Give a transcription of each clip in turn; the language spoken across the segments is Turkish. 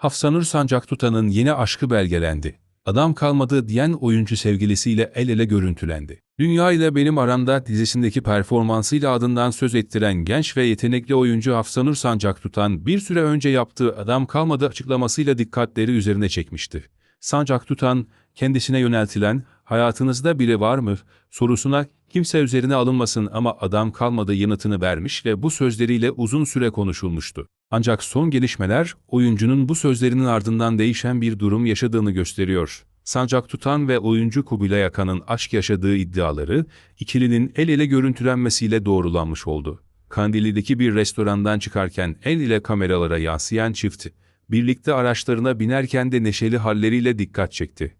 Hafsanur Sancak Tutan'ın yeni aşkı belgelendi. Adam kalmadı diyen oyuncu sevgilisiyle el ele görüntülendi. Dünya ile Benim Aramda dizisindeki performansıyla adından söz ettiren genç ve yetenekli oyuncu Hafsanur Sancak Tutan bir süre önce yaptığı Adam Kalmadı açıklamasıyla dikkatleri üzerine çekmişti. Sancak Tutan, kendisine yöneltilen hayatınızda biri var mı sorusuna kimse üzerine alınmasın ama adam kalmadı yanıtını vermiş ve bu sözleriyle uzun süre konuşulmuştu. Ancak son gelişmeler oyuncunun bu sözlerinin ardından değişen bir durum yaşadığını gösteriyor. Sancak Tutan ve oyuncu Kubilay Akan'ın aşk yaşadığı iddiaları ikilinin el ele görüntülenmesiyle doğrulanmış oldu. Kandili'deki bir restorandan çıkarken el ile kameralara yansıyan çift, birlikte araçlarına binerken de neşeli halleriyle dikkat çekti.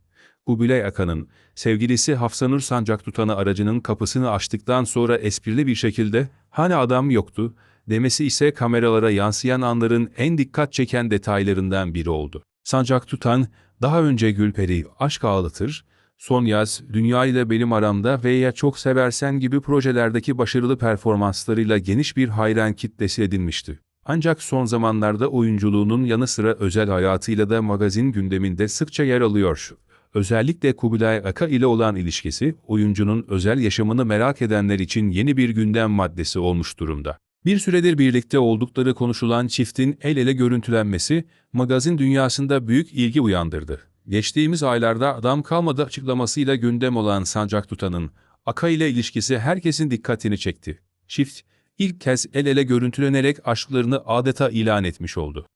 Kubilay Akan'ın sevgilisi Hafsanur Sancak Tutan'ı aracının kapısını açtıktan sonra esprili bir şekilde "Hani adam yoktu?" demesi ise kameralara yansıyan anların en dikkat çeken detaylarından biri oldu. Sancak Tutan, daha önce Gülperi, Aşk Ağlatır, Son Yaz, Dünya ile Benim Aramda veya Çok Seversen gibi projelerdeki başarılı performanslarıyla geniş bir hayran kitlesi edinmişti. Ancak son zamanlarda oyunculuğunun yanı sıra özel hayatıyla da magazin gündeminde sıkça yer alıyor. Özellikle Kubilay Aka ile olan ilişkisi, oyuncunun özel yaşamını merak edenler için yeni bir gündem maddesi olmuş durumda. Bir süredir birlikte oldukları konuşulan çiftin el ele görüntülenmesi, magazin dünyasında büyük ilgi uyandırdı. Geçtiğimiz aylarda adam kalmadı açıklamasıyla gündem olan Sancak Tutan'ın Aka ile ilişkisi herkesin dikkatini çekti. Çift, ilk kez el ele görüntülenerek aşklarını adeta ilan etmiş oldu.